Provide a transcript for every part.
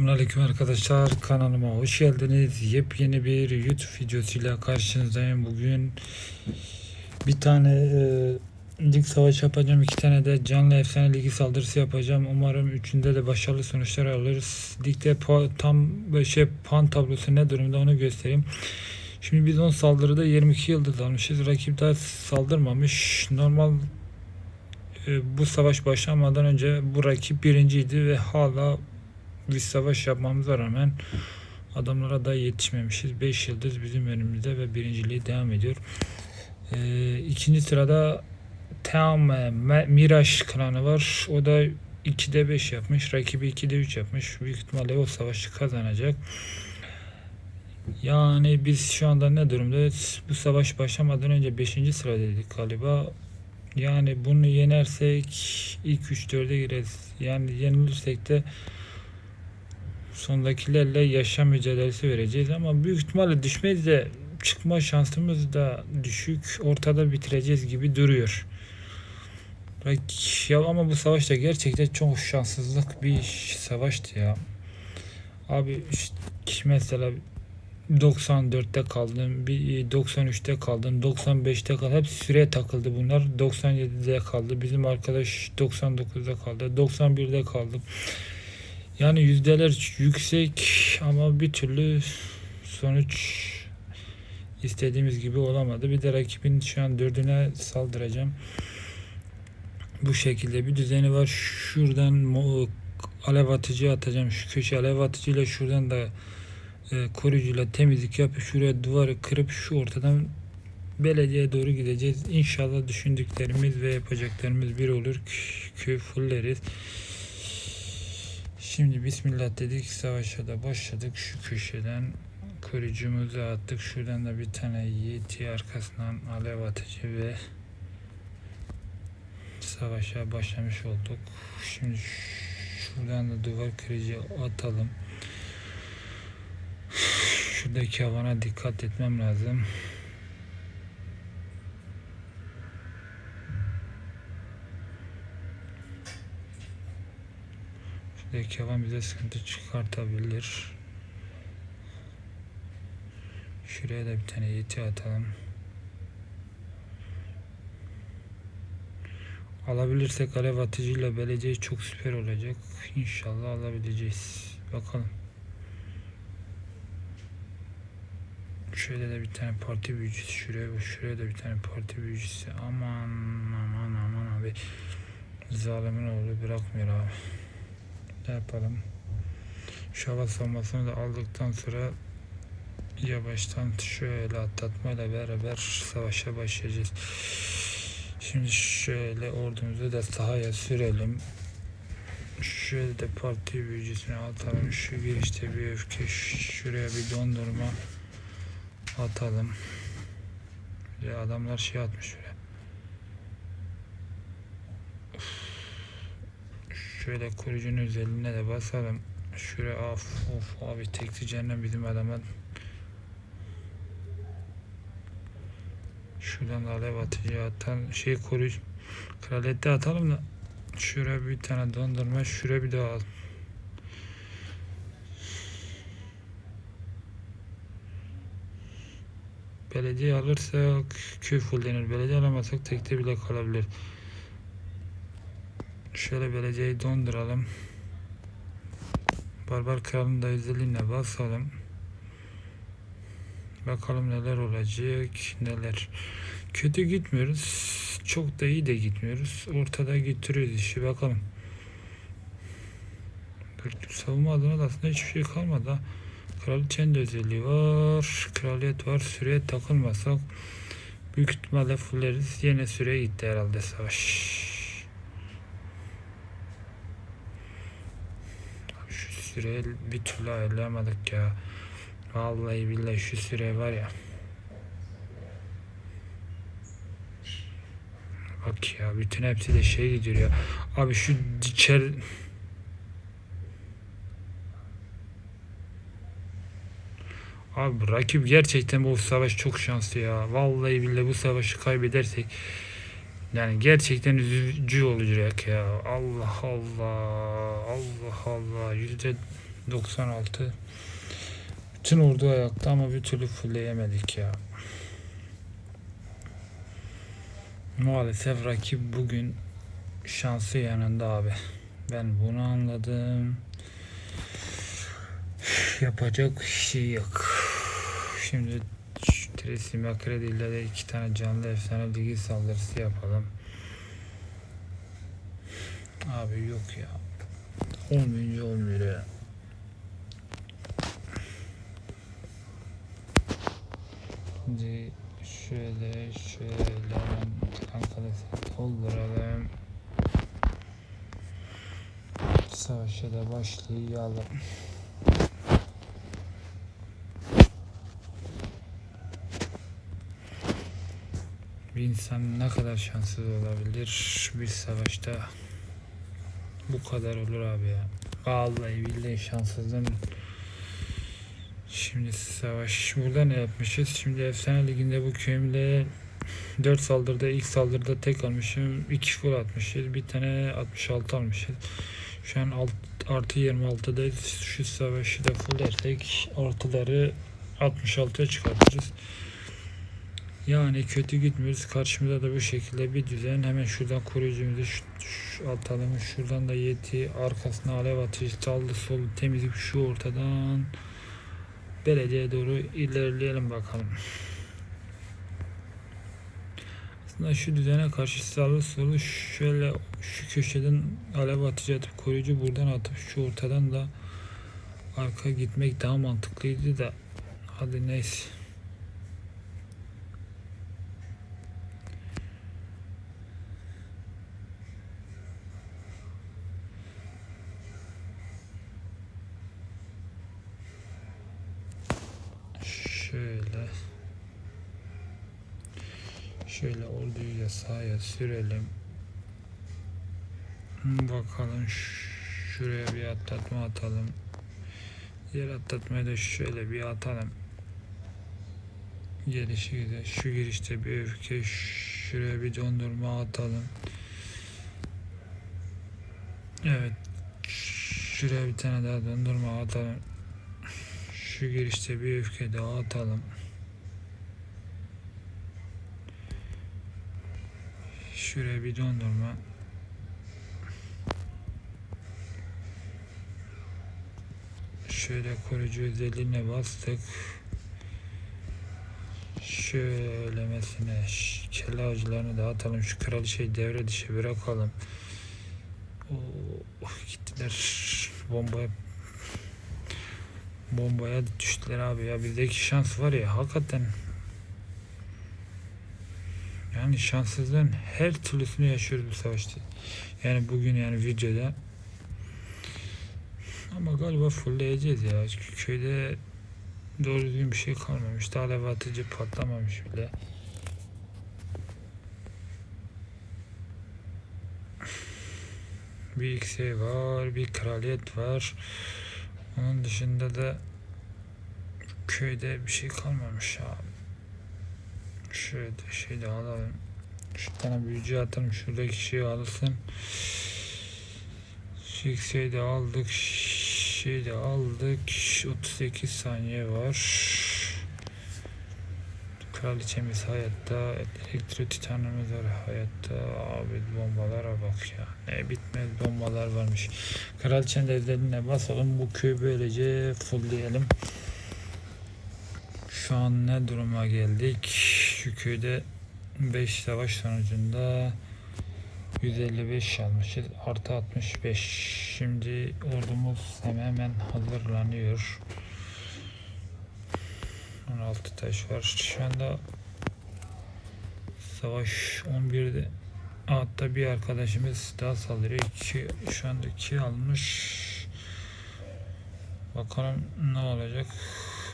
Selamünaleyküm arkadaşlar kanalıma hoş geldiniz. Yepyeni bir YouTube videosuyla karşınızdayım. Bugün bir tane e, lig savaşı yapacağım. iki tane de canlı efsane ligi saldırısı yapacağım. Umarım üçünde de başarılı sonuçlar alırız. Ligde tam şey puan tablosu ne durumda onu göstereyim. Şimdi biz 10 saldırıda 22 yıldız almışız. Rakip daha saldırmamış. Normal e, bu savaş başlamadan önce bu rakip birinciydi ve hala biz savaş yapmamıza rağmen adamlara da yetişmemişiz. 5 yıldız bizim önümüzde ve birinciliği devam ediyor. Ee, ikinci sırada Tam Miraş klanı var. O da 2'de 5 yapmış. Rakibi 2'de 3 yapmış. Büyük ihtimalle o savaşı kazanacak. Yani biz şu anda ne durumdayız? Bu savaş başlamadan önce 5. sıradaydık galiba. Yani bunu yenersek ilk 3-4'e gireriz. Yani yenilirsek de sondakilerle yaşam mücadelesi vereceğiz ama büyük ihtimalle düşmeyiz de çıkma şansımız da düşük. Ortada bitireceğiz gibi duruyor. Ya ama bu savaşta gerçekten çok şanssızlık bir savaştı ya. Abi işte mesela 94'te kaldım, bir 93'te kaldım, 95'te kaldım. Hep süreye takıldı bunlar. 97'de kaldı. Bizim arkadaş 99'da kaldı. 91'de kaldım. Yani yüzdeler yüksek ama bir türlü sonuç istediğimiz gibi olamadı. Bir de rakibin şu an dördüne saldıracağım. Bu şekilde bir düzeni var. Şuradan alev atıcı atacağım. Şu köşe alev atıcıyla şuradan da e, koruyucuyla temizlik yapıp şuraya duvarı kırıp şu ortadan belediyeye doğru gideceğiz. İnşallah düşündüklerimiz ve yapacaklarımız bir olur. Köy fulleriz. Şimdi Bismillah dedik savaşa da başladık. Şu köşeden koruyucumuzu attık. Şuradan da bir tane yeti arkasından alev atıcı ve savaşa başlamış olduk. Şimdi şuradan da duvar kırıcı atalım. Şuradaki havana dikkat etmem lazım Şuradaki havan bize sıkıntı çıkartabilir. Şuraya da bir tane yeti atalım. Alabilirsek alev atıcıyla belediye çok süper olacak. İnşallah alabileceğiz. Bakalım. Şöyle de bir tane parti büyücüsü şuraya şuraya da bir tane parti büyücüsü. Aman aman aman abi. Zalimin oğlu bırakmıyor abi ne yapalım? Şu hava da aldıktan sonra yavaştan şöyle atlatmayla beraber savaşa başlayacağız. Şimdi şöyle ordumuzu da sahaya sürelim. Şöyle de parti büyücüsünü atalım. Şu girişte bir öfke şuraya bir dondurma atalım. Ya adamlar şey atmış şuraya Şöyle koruyucunun özelliğine de basalım. Şuraya of of abi tekli cehennem bizim adama. Şuradan da alev atıcı atan şey koruyucu kraliyette atalım da şuraya bir tane dondurma şuraya bir daha al. Belediye alırsak köy fullenir. Belediye alamazsak tekte bile kalabilir. Şöyle belediyeyi donduralım. Barbar kralın da özelliğine basalım. Bakalım neler olacak, neler. Kötü gitmiyoruz. Çok da iyi de gitmiyoruz. Ortada getiriyoruz işi bakalım. Savunma adına da aslında hiçbir şey kalmadı. Kraliçenin de özelliği var. Kraliyet var. Süreye takılmasak büyük ihtimalle fulleriz. Yine süreye gitti herhalde savaş. Süreyi bir türlü ayarlayamadık ya. Vallahi billahi şu süre var ya. Bak ya bütün hepsi de şey gidiyor ya. Abi şu içer Abi rakip gerçekten bu savaş çok şanslı ya. Vallahi billahi bu savaşı kaybedersek yani gerçekten üzücü olacak ya. Allah Allah. Allah Allah. Yüzde 96. Bütün ordu ayakta ama bir türlü fullleyemedik ya. Maalesef rakip bugün şansı yanında abi. Ben bunu anladım. Yapacak şey yok. Şimdi Tracy McGrady ile de iki tane canlı efsane ligi saldırısı yapalım. Abi yok ya. Olmayınca olmuyor ya. Şimdi şöyle şöyle arkadaşlar dolduralım. Savaşa da başlayalım. Bir insan ne kadar şanssız olabilir bir savaşta bu kadar olur abi ya. Vallahi billahi şanssızım. Şimdi savaş burada ne yapmışız? Şimdi efsane liginde bu köyümle 4 saldırıda ilk saldırıda tek almışım. 2 gol atmışız. Bir tane 66 almışız. Şu an alt, artı 26'dayız. Şu savaşı da fullersek artıları 66'ya çıkartırız. Yani kötü gitmiyoruz. Karşımıza da bu şekilde bir düzen. Hemen şuradan koruyucumuzu şu, şu atalım. Şuradan da yeti arkasına alev atıcı saldı sol temizlik şu ortadan belediye doğru ilerleyelim bakalım. Aslında şu düzene karşı sağlı solu şöyle şu köşeden alev atıcı atıp koruyucu buradan atıp şu ortadan da arka gitmek daha mantıklıydı da hadi neyse. Şöyle Şöyle orduyu da sağa sürelim. Bakalım şuraya bir atlatma atalım. Diğer atlatmayı da şöyle bir atalım. Gelişi güzel. Şu girişte bir öfke. Şuraya bir dondurma atalım. Evet. Şuraya bir tane daha dondurma atalım. Şu girişte bir öfke daha atalım. Şuraya bir dondurma. Şöyle koruyucu özelliğine bastık. Şöylemesine kelle avcılarını dağıtalım. Şu kraliçeyi devre dışı bırakalım. Oh, gittiler. Bomba bombaya düştüler abi ya. Bizdeki şans var ya hakikaten yani şanssızlığın her türlüsünü yaşıyoruz bu savaşta. Yani bugün yani videoda. Ama galiba fullleyeceğiz ya. Çünkü köyde doğru düzgün bir şey kalmamış. Daha alev atıcı patlamamış bile. Bir X-ray var, bir kraliyet var. Onun dışında da köyde bir şey kalmamış abi. Şöyle şey de alalım. Şu tane büyücü atalım. Şuradaki şeyi alsın. Şu şey de aldık. Şey de aldık. 38 saniye var. Kraliçemiz hayatta. Elektro titanımız var hayatta. Abi bombalara bak ya. Ne bitmez bombalar varmış. Kraliçenin evlerine basalım. Bu köyü böylece fullleyelim. Şu an ne duruma geldik? Şu köyde 5 savaş sonucunda 155 almışız. Artı 65. Şimdi ordumuz hemen hazırlanıyor. 16 taş var. Şu anda savaş 11'de hatta bir arkadaşımız daha saldırıyor. İki, şu anda 2 almış. Bakalım ne olacak.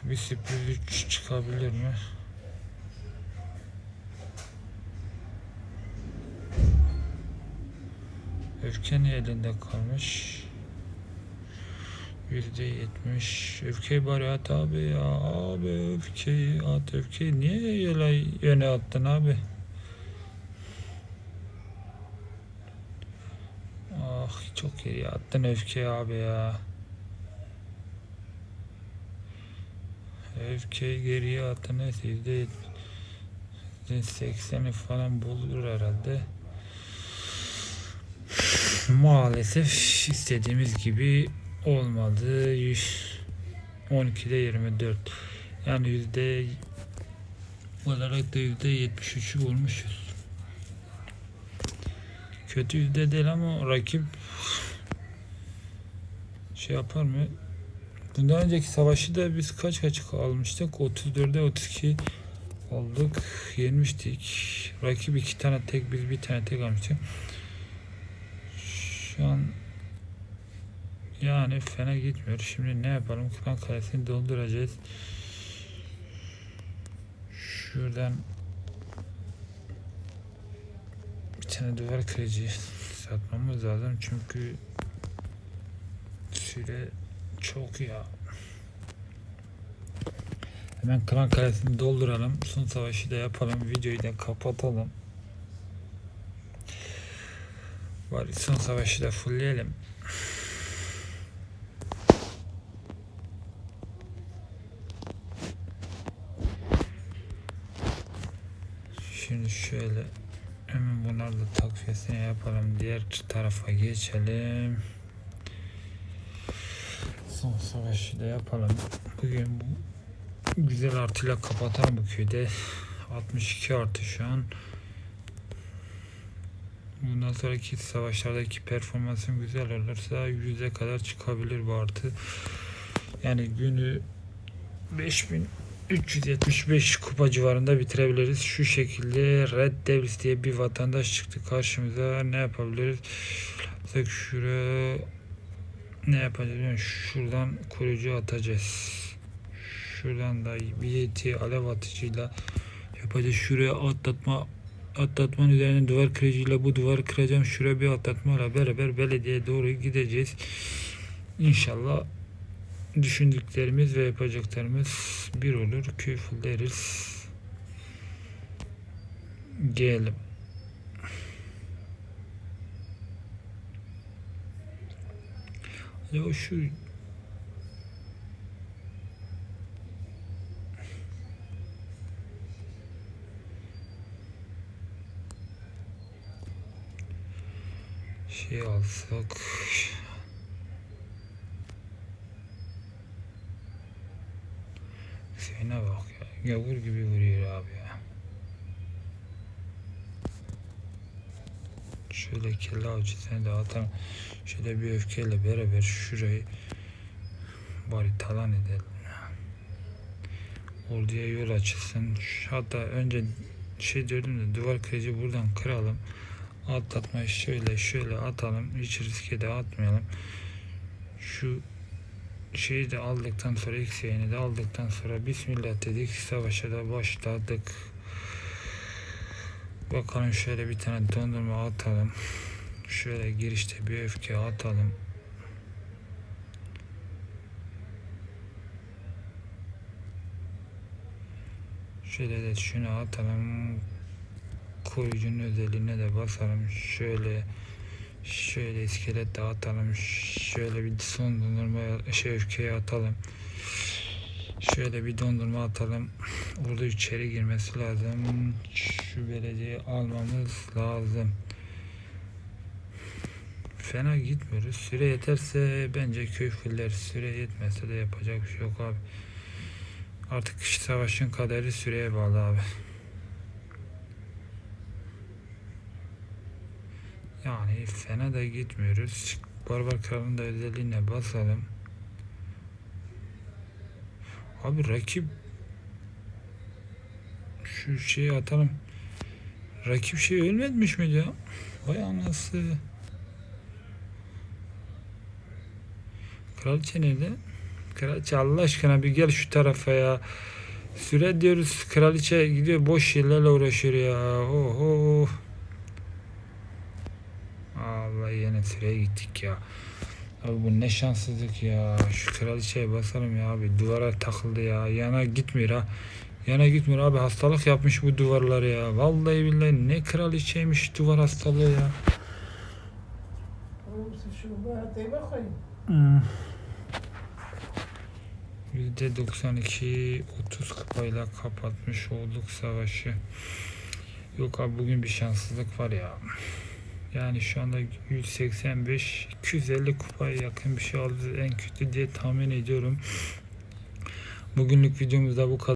Bir sürpriz 3 çıkabilir mi? Öfke ne elinde kalmış? Yüzde yetmiş. Öfkeyi bari at abi ya. Abi öfkeyi at öfkeyi. Niye öyle yöne attın abi? Ah çok iyi attın öfkeyi abi ya. Öfkeyi geriye attı neyse yüzde yetmiş- yüzde sekseni falan bulur herhalde. Maalesef istediğimiz gibi olmadı. Yüz- 12'de 24. Yani yüzde olarak da yüzde 73'ü bulmuşuz. Kötü yüzde değil ama rakip şey yapar mı? Bundan önceki savaşı da biz kaç kaç almıştık? 34'e 32 olduk. Yenmiştik. Rakip iki tane tek biz bir tane tek almıştık. Şu an yani fena gitmiyor. Şimdi ne yapalım? Klan kalesini dolduracağız. Şuradan bir tane duvar kırıcı satmamız lazım çünkü süre çok ya. Hemen klan kalesini dolduralım. Son savaşı da yapalım. Videoyu da kapatalım. Bari son savaşı da fullleyelim. Şimdi şöyle hemen bunlar da takviyesini yapalım. Diğer tarafa geçelim. Son savaşı da yapalım. Bugün bu güzel artıyla kapatalım bu köyde. 62 artı şu an. Bundan sonraki savaşlardaki performansım güzel olursa 100'e kadar çıkabilir bu artı. Yani günü 5375 kupa civarında bitirebiliriz. Şu şekilde Red Devils diye bir vatandaş çıktı karşımıza. Ne yapabiliriz? Tek şuraya ne yapacağız? Şuradan koruyucu atacağız. Şuradan da bir yeti alev atıcıyla yapacağız. Şuraya atlatma atlatmanın üzerine duvar kırıcıyla bu duvarı kıracağım. Şuraya bir atlatmayla beraber belediyeye doğru gideceğiz. İnşallah düşündüklerimiz ve yapacaklarımız bir olur. Köy fulleriz. Gelelim. Ya şu şey alsak Hüseyin'e bak ya. Gavur gibi vuruyor abi ya. Şöyle kelle avcısını dağıtalım. Şöyle bir öfkeyle beraber şurayı bari talan edelim. Orduya yol açılsın. Hatta önce şey diyordum da duvar kırıcı buradan kıralım. Atlatmayı şöyle şöyle atalım. Hiç riske de atmayalım. Şu şeyi de aldıktan sonra şeyini de aldıktan sonra Bismillah dedik savaşa da başladık. Bakalım şöyle bir tane dondurma atalım. Şöyle girişte bir öfke atalım. Şöyle de şunu atalım. Koruyucunun özelliğine de basalım. Şöyle şöyle iskelet de atalım. Şöyle bir son dondurma şey öfkeye atalım. Şöyle bir dondurma atalım. Orada içeri girmesi lazım. Şu belediyeyi almamız lazım. Fena gitmiyoruz. Süre yeterse bence köy fuller. Süre yetmezse de yapacak bir şey yok abi. Artık savaşın kaderi süreye bağlı abi. Yani fena da gitmiyoruz. Barbar Kral'ın da özelliğine basalım. Abi rakip şu şeyi atalım. Rakip şey ölmemiş miydi ya? Vay anası. Kraliçe nerede? Kraliçe Allah aşkına bir gel şu tarafa ya. Süre diyoruz kraliçe gidiyor boş yerlerle uğraşıyor ya. Oho. Allah süreye gittik ya. Abi bu ne şanssızlık ya. Şu kraliçeye basalım ya abi. Duvara takıldı ya. Yana gitmiyor ha. Yana gitmiyor abi. Hastalık yapmış bu duvarları ya. Vallahi billahi ne kraliçeymiş duvar hastalığı ya. Oğlum siz şu bahataya bakayım. Hmm. %92 30 kupayla kapatmış olduk savaşı. Yok abi bugün bir şanssızlık var ya. Yani şu anda 185 250 kupaya yakın bir şey aldı en kötü diye tahmin ediyorum. Bugünlük videomuzda bu kadar.